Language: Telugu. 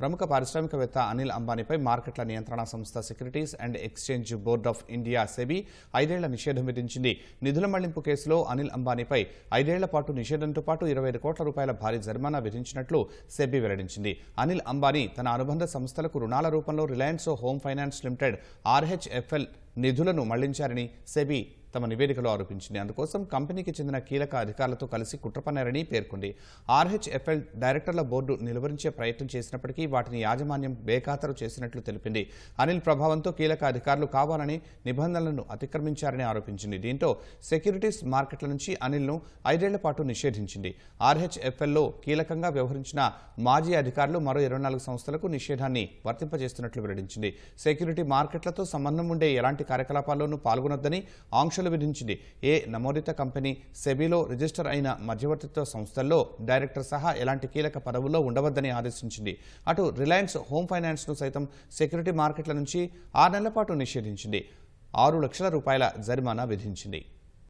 ప్రముఖ పారిశ్రామికవేత్త అనిల్ అంబానీపై మార్కెట్ల నియంత్రణ సంస్థ securities and exchange board of India SEBI ఐదేళ్ళ నిషేధం విధించింది. నిధుల మళ్ళింపు కేసులో అనిల్ అంబానీపై ఐదేళ్ళ పాటు నిషేధంతో పాటు ఇరవై కోట్ల రూపాయల భారీ జరిమానా విధించినట్లు సెబీ వెల్లడించింది. అనిల్ అంబానీ తన అనుబంధ సంస్థలకు రుణాల రూపంలో Reliance home finance limited RHFL నిధులను మళ్ళించారని సెబీ తమ నివేదికలో ఆరోపించింది. అందుకోసం కంపెనీకి చెందిన కీలక అధికారులతో కలిసి కుట్రపన్నారని పేర్కొంది. ఆర్హెచ్ఎఫ్ఎల్ డైరెక్టర్ల బోర్డు నిలువరించే ప్రయత్నం చేసినప్పటికీ వాటిని యాజమాన్యం బేఖాతరు చేసినట్లు తెలిపింది. అనిల్ ప్రభావంతో కీలక అధికారులు కావాలని నిబంధనలను అతిక్రమించారని ఆరోపించింది. దీంతో సెక్యూరిటీస్ మార్కెట్ల నుంచి అనిల్ను ఐదేళ్ళ పాటు నిషేధించింది. ఆర్హెచ్ఎఫ్ఎల్లో కీలకంగా వ్యవహరించిన మాజీ అధికారులు మరో ఇరవై నాలుగు సంస్థలకు నిషేధాన్ని వర్తింపజేస్తున్నట్లు వెల్లడించింది. సెక్యూరిటీ మార్కెట్లతో సంబంధం ఉండే ఎలాంటి కార్యకలాపాల్లోనూ పాల్గొనొద్దని ఆంక్షలు విధించింది. ఏ నమోదిత కంపెనీ సెబీలో రిజిస్టర్ అయిన మధ్యవర్తిత్వ సంస్థల్లో డైరెక్టర్ సహా ఎలాంటి కీలక పదవుల్లో ఉండవద్దని ఆదేశించింది. అటు రిలయన్స్ హోమ్ ఫైనాన్స్ను సైతం సెక్యూరిటీ మార్కెట్ల నుంచి ఆరు నెలల పాటు నిషేధించింది. ఆరు లక్షల రూపాయల జరిమానా విధించింది.